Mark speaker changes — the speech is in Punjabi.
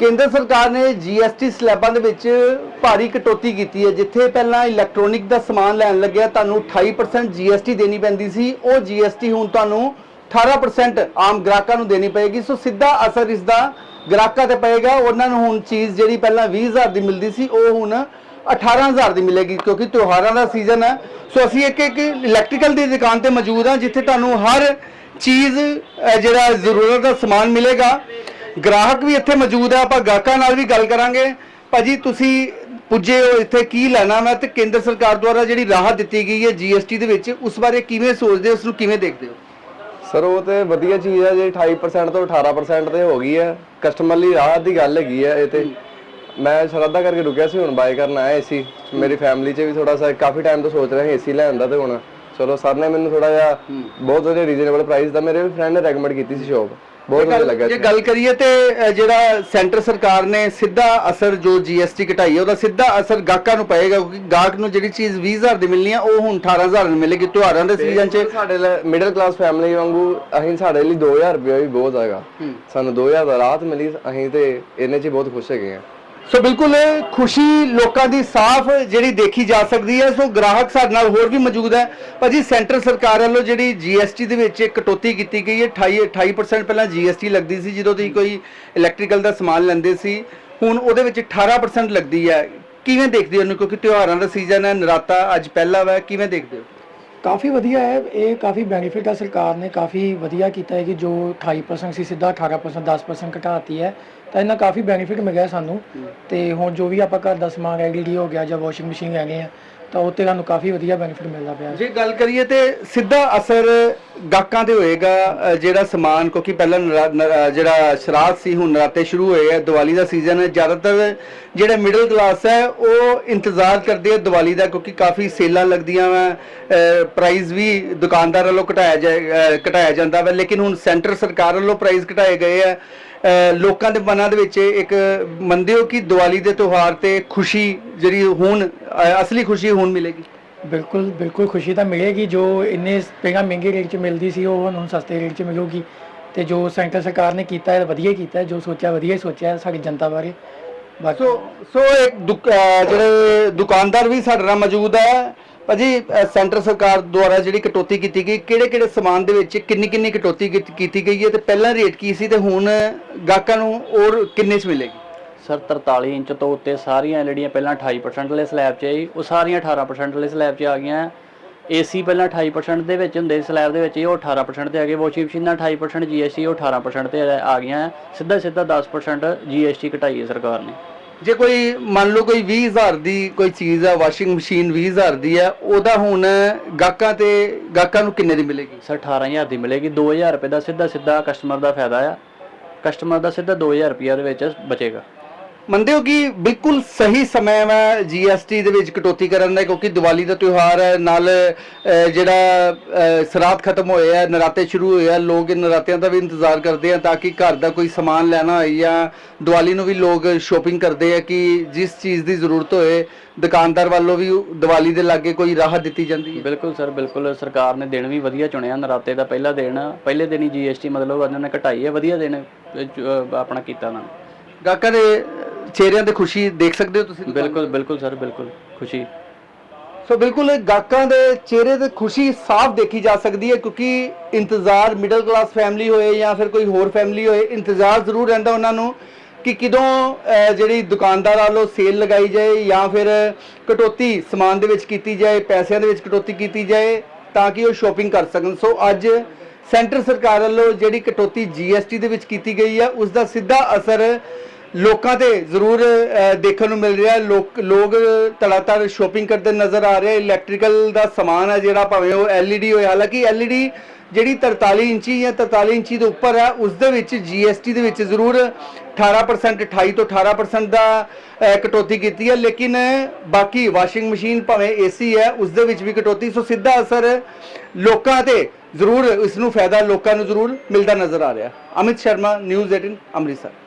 Speaker 1: ਕੇਂਦਰ ਸਰਕਾਰ ਨੇ GST ਸਲੈਬਾਂ ਦੇ ਵਿੱਚ ਭਾਰੀ ਕਟੌਤੀ ਕੀਤੀ ਹੈ, ਜਿੱਥੇ ਪਹਿਲਾਂ ਇਲੈਕਟ੍ਰੋਨਿਕ ਦਾ ਸਮਾਨ ਲੈਣ ਲੱਗਿਆ, ਤੁਹਾਨੂੰ 28% GST ਦੇਣੀ ਪੈਂਦੀ ਸੀ। ਉਹ GST ਹੁਣ ਤੁਹਾਨੂੰ 18% ਆਮ ਗ੍ਰਾਹਕਾਂ ਨੂੰ ਦੇਣੀ ਪਏਗੀ। ਸੋ ਸਿੱਧਾ ਅਸਰ ਇਸ ਦਾ ਗ੍ਰਾਹਕਾਂ ਤੇ ਪਏਗਾ। ਉਹਨਾਂ ਨੂੰ ਹੁਣ ਚੀਜ਼ ਜਿਹੜੀ ਪਹਿਲਾਂ 20000 ਦੀ ਮਿਲਦੀ ਸੀ, ਉਹ ਹੁਣ 18000 ਦੀ ਮਿਲੇਗੀ, ਕਿਉਂਕਿ ਤਿਉਹਾਰਾਂ ਦਾ ਸੀਜ਼ਨ ਹੈ। ਸੋ ਅਸੀਂ ਇੱਕ ਇੱਕ ਇਲੈਕਟ੍ਰੀਕਲ ਦੀ ਦੁਕਾਨ ਤੇ ਮੌਜੂਦ ਹਾਂ, ਜਿੱਥੇ ਤੁਹਾਨੂੰ ਹਰ ਚੀਜ਼ ਜਿਹੜਾ ਜ਼ਰੂਰਤ ਦਾ ਸਮਾਨ ਮਿਲੇਗਾ। ਗ੍ਰਾਹਕ ਵੀ ਇੱਥੇ ਮੌਜੂਦ ਹੈ ਆਪਾਂ ਗਾਹਕਾਂ ਨਾਲ ਵੀ ਗੱਲ ਕਰਾਂਗੇ। ਭਾਜੀ ਤੁਸੀਂ ਪੁੱਜੇ ਹੋ ਇੱਥੇ ਕੀ ਲੈਣਾ ਮੈਂ ਤੇ ਕੇਂਦਰ ਸਰਕਾਰ ਦੁਆਰਾ ਜਿਹੜੀ ਰਾਹਤ ਦਿੱਤੀ ਗਈ ਹੈ GST ਦੇ ਵਿੱਚ ਉਸ ਬਾਰੇ ਕਿਵੇਂ ਸੋਚਦੇ ਹੋ ਉਸ ਨੂੰ ਕਿਵੇਂ ਦੇਖਦੇ ਹੋ?
Speaker 2: ਸਰ ਉਹ ਤੇ ਵਧੀਆ ਚੀਜ਼ ਹੈ ਜੇ 28% ਤੋਂ 18% ਤੇ ਹੋ ਗਈ ਹੈ। ਕਸਟਮਰ ਲਈ ਰਾਹਤ ਦੀ ਗੱਲ ਹੈਗੀ ਹੈ ਇਹ ਤੇ ਮੈਂ ਸ਼ਰਧਾ ਕਰਕੇ ਰੁਕਿਆ ਸੀ ਹੁਣ ਬਾਏ ਕਰਨ ਆਇਆ ਏਸੀ ਮੇਰੀ ਫੈਮਿਲੀ 'ਚ ਵੀ ਥੋੜਾ ਸਾ ਕਾਫੀ ਟਾਈਮ ਤੋਂ ਸੋਚ ਰਿਹਾ ਸੀ ਏਸੀ ਲੈਣ ਦਾ ਤੇ ਹੁਣ। ਚਲੋ ਸਰ ਨੇ ਮੈਨੂੰ ਥੋੜਾ ਜਿਹਾ ਬਹੁਤ ਵਧੀਆ ਰੀਜ਼ਨੇਬਲ ਪ੍ਰਾਈਸ ਦਾ ਮੇਰੇ ਫਰੈਂਡ ਨੇ ਰეკਮੈਂਡ ਕੀਤੀ ਸੀ ਸ਼ੋਪ ਬਹੁਤ ਵਧੀਆ ਲੱਗਾ
Speaker 1: ਜੇ। ਗੱਲ ਕਰੀਏ ਤੇ ਜਿਹੜਾ ਸੈਂਟਰ ਸਰਕਾਰ ਨੇ ਸਿੱਧਾ ਅਸਰ ਜੋ GST ਘਟਾਈ ਹੈ ਉਹਦਾ ਸਿੱਧਾ ਅਸਰ ਗਾਹਕਾਂ ਨੂੰ ਪਏਗਾ ਕਿਉਂਕਿ ਗਾਹਕ ਨੂੰ ਜਿਹੜੀ ਚੀਜ਼ 20000 ਦੀ ਮਿਲਣੀ ਹੈ ਉਹ ਹੁਣ 18000 ਨੂੰ ਮਿਲੇਗੀ ਤਿਉਹਾਰਾਂ ਦੇ ਸੀਜ਼ਨ 'ਚ।
Speaker 2: ਸਾਡੇ ਮਿਡਲ ਕਲਾਸ ਫੈਮਿਲੀ ਵਾਂਗੂ ਅਸੀਂ ਸਾਡੇ ਲਈ 2000 ਰੁਪਏ ਵੀ ਬਹੁਤ ਹੈਗਾ। ਸਾਨੂੰ 2000 ਦਾ ਰਾਹਤ ਮਿਲੀ ਅਸੀਂ ਤੇ ਇਹਨੇ 'ਚ ਹੀ ਬਹੁਤ ਖੁਸ਼ ਹੈਗੇ ਆ।
Speaker 1: ਸੋ ਬਿਲਕੁਲ ਖੁਸ਼ੀ ਲੋਕਾਂ ਦੀ ਸਾਫ਼ ਜਿਹੜੀ ਦੇਖੀ ਜਾ ਸਕਦੀ ਹੈ। ਸੋ ਗ੍ਰਾਹਕ ਸਾਡੇ ਨਾਲ ਹੋਰ ਵੀ ਮੌਜੂਦ ਹੈ। ਭਾਜੀ, ਸੈਂਟਰ ਸਰਕਾਰ ਵੱਲੋਂ ਜਿਹੜੀ GST ਦੇ ਵਿੱਚ ਕਟੌਤੀ ਕੀਤੀ ਗਈ ਹੈ। 28 28% ਪਹਿਲਾਂ GST ਲੱਗਦੀ ਸੀ, ਜਦੋਂ ਤੁਸੀਂ ਕੋਈ ਇਲੈਕਟ੍ਰੀਕਲ ਦਾ ਸਮਾਨ ਲੈਂਦੇ ਸੀ। ਹੁਣ ਉਹਦੇ ਵਿੱਚ 18% ਲੱਗਦੀ ਹੈ। ਕਿਵੇਂ ਦੇਖਦੇ ਹੋ ਉਹਨੂੰ ਕਿਉਂਕਿ ਤਿਉਹਾਰਾਂ ਦਾ ਸੀਜ਼ਨ ਹੈ, ਨਰਾਤਾ ਅੱਜ ਪਹਿਲਾ ਵਾ। ਕਿਵੇਂ ਦੇਖਦੇ ਹੋ?
Speaker 3: ਕਾਫੀ ਵਧੀਆ ਹੈ। ਇਹ ਕਾਫੀ ਬੈਨੀਫਿਟ ਆ ਸਰਕਾਰ ਨੇ। ਕਾਫੀ ਵਧੀਆ ਕੀਤਾ ਹੈ ਕਿ ਜੋ 28% ਸੀ, ਸਿੱਧਾ 18% 10% ਘਟਾਤੀ ਹੈ। ਤਾਂ ਇਹਨਾਂ ਕਾਫੀ ਬੈਨੀਫਿਟ ਮਿਲ ਗਿਆ ਸਾਨੂੰ ਤੇ ਹੁਣ ਜੋ ਵੀ ਆਪਾਂ ਘਰ ਦਾ ਸਮਾਨ ਐਲਈਡੀ ਹੋ ਗਿਆ ਜਾਂ ਵਾਸ਼ਿੰਗ ਮਸ਼ੀਨ ਲੈਣੇ ਆ ਤਾਂ ਉਹ ਤੇ ਸਾਨੂੰ ਕਾਫੀ ਵਧੀਆ ਬੈਨੀਫਿਟ ਮਿਲਦਾ ਪਿਆ।
Speaker 1: ਜੇ ਗੱਲ ਕਰੀਏ ਤੇ ਸਿੱਧਾ ਅਸਰ ਗਾਹਕਾਂ ਤੇ ਹੋਏਗਾ ਅ, ਜਿਹੜਾ ਸਮਾਨ ਕਿਉਂਕਿ ਪਹਿਲਾਂ ਨਰਾ- ਜਿਹੜਾ ਸ਼ਰਾਧ ਸੀ ਹੁਣ ਨਰਾਤੇ ਸ਼ੁਰੂ ਹੋਏ ਆ ਦੀਵਾਲੀ ਦਾ ਸੀਜ਼ਨ ਹੈ ਜ਼ਿਆਦਾਤਰ ਜਿਹੜਾ ਮਿਡਲ ਕਲਾਸ ਹੈ ਉਹ ਇੰਤਜ਼ਾਰ ਕਰਦੇ ਆ ਦੀਵਾਲੀ ਦਾ ਕਿਉਂਕਿ ਕਾਫੀ ਸੇਲਾਂ ਲੱਗਦੀਆਂ ਵਾ ਪ੍ਰਾਈਸ ਵੀ ਦੁਕਾਨਦਾਰ ਵੱਲੋਂ ਘਟਾਇਆ ਜਾਏ- ਅ, ਘਟਾਇਆ ਜਾਂਦਾ ਵਾ ਲੇਕਿਨ ਹੁਣ ਸੈਂਟਰ ਸਰਕਾਰ ਵੱਲੋਂ ਪ੍ਰਾਈਸ ਘਟਾਏ ਗਏ ਆ। ਲੋਕਾਂ ਦੇ ਮਨਾਂ ਦੇ ਵਿੱਚ ਇੱਕ ਮੰਨਦੇ ਹੋ ਕਿ ਦੀਵਾਲੀ ਦੇ ਤਿਉਹਾਰ ਤੇ ਖੁਸ਼ੀ ਜਿਹੜੀ ਹੁਣ ਅਸਲੀ ਖੁਸ਼ੀ ਹੁਣ ਮਿਲੇਗੀ?
Speaker 3: ਬਿਲਕੁਲ ਬਿਲਕੁਲ ਖੁਸ਼ੀ ਤਾਂ ਮਿਲੇਗੀ। ਜੋ ਇੰਨੇ ਪਹਿਲਾਂ ਮਹਿੰਗੇ ਰੇਟ 'ਚ ਮਿਲਦੀ ਸੀ ਉਹ ਹੁਣ ਸਸਤੇ ਰੇਟ 'ਚ ਮਿਲੂਗੀ। ਤੇ ਜੋ ਸੈਂਟਰ ਸਰਕਾਰ ਨੇ ਕੀਤਾ ਹੈ ਵਧੀਆ ਕੀਤਾ ਜੋ ਸੋਚਿਆ ਵਧੀਆ ਹੀ ਸੋਚਿਆ ਸਾਡੀ ਜਨਤਾ ਬਾਰੇ।
Speaker 1: ਸੋ ਸੋ ਇੱਕ ਜਿਹੜੇ ਦੁਕਾਨਦਾਰ ਵੀ ਸਾਡੇ ਨਾਲ ਮੌਜੂਦ ਹੈ ਭਾਜੀ ਅਹ ਸੈਂਟਰ ਸਰਕਾਰ ਦੁਆਰਾ ਜਿਹੜੀ ਕਟੌਤੀ ਕੀਤੀ ਗਈ ਕਿਹੜੇ ਕਿਹੜੇ ਸਮਾਨ ਦੇ ਵਿੱਚ ਕਿੰਨੀ ਕਿੰਨੀ ਕਟੌਤੀ ਕੀਤੀ- ਕੀਤੀ ਗਈ ਹੈ ਤੇ ਪਹਿਲਾਂ ਰੇਟ ਕੀ ਸੀ ਤੇ ਹੁਣ ਗਾਹਕਾਂ ਨੂੰ ਹੋਰ ਕਿੰਨੇ ਚ ਮਿਲੇਗੀ?
Speaker 4: ਸਰ 43 ਇੰਚ ਤੋਂ ਉੱਤੇ ਸਾਰੀਆਂ ਜਿਹੜੀਆਂ ਪਹਿਲਾਂ 28% ਵਾਲੇ ਸਲੈਬ 'ਚ ਆਈ, ਉਹ ਸਾਰੀਆਂ 18% ਵਾਲੇ ਸਲੈਬ 'ਚ ਆ ਗਈਆਂ। ਏਸੀ ਪਹਿਲਾਂ 28% ਦੇ ਵਿੱਚ ਹੁੰਦੇ ਸੀ, ਸਲੈਬ ਦੇ ਵਿੱਚ ਇਹ ਉਹ 18% ਤੇ ਆ ਗਏ। ਵਾਸ਼ਿੰਗ ਮਸ਼ੀਨਾਂ 28% GST ਉਹ 18% ਤੇ ਆ ਆ ਗਈਆਂ। ਸਿੱਧਾ ਸਿੱਧਾ 10% GST ਘਟਾਈ ਹੈ ਸਰਕਾਰ ਨੇ।
Speaker 1: ਜੇ ਕੋਈ ਮੰਨ ਲਓ ਕੋਈ 20000 ਦੀ ਕੋਈ ਚੀਜ਼ ਹੈ ਵਾਸ਼ਿੰਗ ਮਸ਼ੀਨ 20000 ਦੀ ਹੈ ਉਹਦਾ ਹੁਣ ਗਾਹਕਾਂ ਤੇ ਗਾਹਕਾਂ ਨੂੰ ਕਿੰਨੇ ਦੀ ਮਿਲੇਗੀ?
Speaker 4: ਸਰ 18000 ਦੀ ਮਿਲੇਗੀ। 2000 ਰੁਪਏ ਦਾ ਸਿੱਧਾ ਸਿੱਧਾ ਕਸਟਮਰ ਦਾ ਫਾਇਦਾ ਆ। ਕਸਟਮਰ ਦਾ ਸਿੱਧਾ 2000 ਰੁਪਏ ਦੇ ਵਿੱਚ ਬਚੇਗਾ।
Speaker 1: ਮੰਨਦੇ ਹੋ ਕਿ ਬਿਲਕੁਲ ਸਹੀ ਸਮੇਂ ਹੈ GST ਦੇ ਵਿੱਚ ਕਟੌਤੀ ਕਰਨ ਦਾ ਕਿਉਂਕਿ ਦੀਵਾਲੀ ਦਾ ਤਿਉਹਾਰ ਹੈ ਨਾਲ ਅਹ, ਜਿਹੜਾ ਅਹ, ਸਰਾਧ ਖਤਮ ਹੋਏ ਆ ਨਰਾਤੇ ਸ਼ੁਰੂ ਹੋਏ ਆ ਲੋਕ ਇਹ ਨਰਾਤਿਆਂ ਦਾ ਵੀ ਇੰਤਜ਼ਾਰ ਕਰਦੇ ਆ ਤਾਂ ਕਿ ਘਰ ਦਾ ਕੋਈ ਸਮਾਨ ਲੈਣਾ ਹੋਏ ਜਾਂ ਦੀਵਾਲੀ ਨੂੰ ਵੀ ਲੋਕ ਸ਼ੋਪਿੰਗ ਕਰਦੇ ਆ ਕਿ ਜਿਸ ਚੀਜ਼ ਦੀ ਜ਼ਰੂਰਤ ਹੋਏ ਦੁਕਾਨਦਾਰ ਵੱਲੋਂ ਵੀ ਦੀਵਾਲੀ ਦੇ ਲਾਗੇ ਕੋਈ ਰਾਹਤ ਦਿੱਤੀ ਜਾਂਦੀ ਹੈ
Speaker 4: ਬਿਲਕੁਲ ਸਰ ਬਿਲਕੁਲ ਸਰਕਾਰ ਨੇ ਦਿਨ ਵੀ ਵਧੀਆ ਚੁਣਿਆ ਨਰਾਤੇ ਦਾ ਪਹਿਲਾ ਦਿਨ ਆ। ਪਹਿਲੇ ਦਿਨ ਹੀ GST ਮਤਲਬ ਉਹਨਾਂ ਨੇ ਘਟਾਈ ਹੈ ਵਧੀਆ ਦਿਨ ਅਹ, ਚ- ਅਹ, ਆਪਣਾ ਕੀਤਾ ਉਹਨਾਂ ਨੇ
Speaker 1: ਗਾਹਕਾਂ ਦੇ ਚਿਹਰਿਆਂ ਤੇ ਖੁਸ਼ੀ ਦੇਖ ਸਕਦੇ ਹੋ ਤੁਸੀਂ
Speaker 4: ਬਿਲਕੁਲ ਬਿਲਕੁਲ ਸਰ ਬਿਲਕੁਲ। ਖੁਸ਼ੀ।
Speaker 1: ਸੋ ਬਿਲਕੁਲ ਗਾਹਕਾਂ ਦੇ ਚਿਹਰੇ ਤੇ ਖੁਸ਼ੀ ਸਾਫ਼ ਦੇਖੀ ਜਾ ਸਕਦੀ ਹੈ ਕਿਉਂਕਿ ਇੰਤਜ਼ਾਰ ਮਿਡਲ ਕਲਾਸ ਫੈਮਿਲੀ ਹੋਏ ਜਾਂ ਫਿਰ ਕੋਈ ਹੋਰ ਫੈਮਿਲੀ ਹੋਏ ਇੰਤਜ਼ਾਰ ਜ਼ਰੂਰ ਰਹਿੰਦਾ ਉਹਨਾਂ ਨੂੰ ਕਿ ਕਦੋਂ ਅਹ, ਜਿਹੜੀ ਦੁਕਾਨਦਾਰ ਵੱਲੋਂ ਸੇਲ ਲਗਾਈ ਜਾਏ ਜਾਂ ਫਿਰ ਕਟੌਤੀ ਸਮਾਨ ਦੇ ਵਿੱਚ ਕੀਤੀ ਜਾਏ ਪੈਸਿਆਂ ਦੇ ਵਿੱਚ ਕਟੌਤੀ ਕੀਤੀ ਜਾਏ ਤਾਂ ਕਿ ਉਹ ਸ਼ੋਪਿੰਗ ਕਰ ਸਕਣ। ਸੋ ਅੱਜ ਸੈਂਟਰ ਸਰਕਾਰ ਵੱਲੋਂ ਜਿਹੜੀ ਕਟੌਤੀ GST ਦੇ ਵਿੱਚ ਕੀਤੀ ਗਈ ਹੈ ਉਸ ਦਾ ਸਿੱਧਾ ਅਸਰ ਲੋਕਾਂ ਤੇ ਜ਼ਰੂਰ ਦੇਖਣ ਨੂੰ ਮਿਲ ਰਿਹਾ ਲੋਕ ਲੋਕ ਤੜਾਤੜ ਸ਼ੋਪਿੰਗ ਕਰਦੇ ਨਜ਼ਰ ਆ ਰਹੇ। ਇਲੈਕਟ੍ਰੀਕਲ ਦਾ ਸਮਾਨ ਹੈ ਜਿਹੜਾ ਭਾਵੇਂ ਉਹ LED ਹੋਏ, ਹਾਲਾਂਕਿ LED ਜਿਹੜੀ 43 ਇੰਚੀ ਜਾਂ 43 ਇੰਚੀ ਦੇ ਉੱਪਰ ਹੈ, ਉਸ ਦੇ ਵਿੱਚ GST ਦੇ ਵਿੱਚ ਜ਼ਰੂਰ 18% 28 ਤੋਂ 18% ਦਾ ਕਟੌਤੀ ਕੀਤੀ ਹੈ। ਲੇਕਿਨ ਬਾਕੀ ਵਾਸ਼ਿੰਗ ਮਸ਼ੀਨ ਭਾਵੇਂ AC ਹੈ, ਉਸ ਦੇ ਵਿੱਚ ਵੀ ਕਟੌਤੀ। ਸੋ ਸਿੱਧਾ ਅਸਰ ਲੋਕਾਂ ਤੇ ਜ਼ਰੂਰ ਇਸ ਨੂੰ ਫਾਇਦਾ ਲੋਕਾਂ ਨੂੰ ਜ਼ਰੂਰ ਮਿਲਦਾ ਨਜ਼ਰ ਆ ਰਿਹਾ। ਅਮਿਤ ਸ਼ਰਮਾ ਨਿਊਜ਼ 18 ਅੰਮ੍ਰਿਤਸਰ।